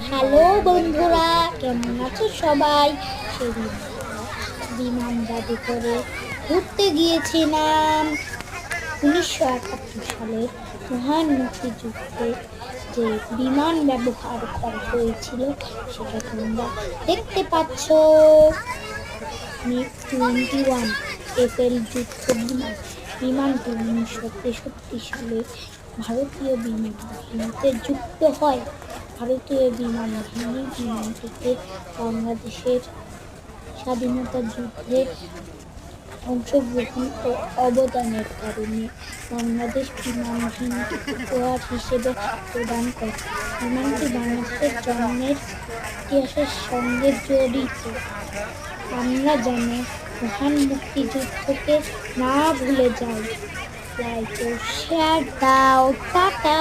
Hello বন্ধুরা, কেমন আছো সবাই? সেদিন বিমান গাড়ি করে ঘুরতে গিয়েছিলাম। উনিশশো একাত্তর সালের মহান মুক্তিযুদ্ধে যে বিমান ব্যবহার করা হয়েছিল, সেটা তোমরা দেখতে পাচ্ছ। টোয়েন্টি ওয়ান এফএল যুদ্ধ বিমান, বিমানটি উনিশশো তেষট্টি সালে ভারতীয় বিমান বাহিনীতে যুক্ত হয়। ভারতীয় বিমান বাহিনী বিমানটিকে বাংলাদেশের স্বাধীনতা যুদ্ধে অংশগ্রহণ ও অবদানের কারণে বাংলাদেশ বিমান বাহিনীকে উপহার হিসেবে প্রদান করে। বিমানটি বাংলাদেশের জন্মের ইতিহাসের সঙ্গে জড়িত। আমরা যেন মহান মুক্তিযুদ্ধকে না ভুলে যাই। লাইক শেয়ার দাও টাটা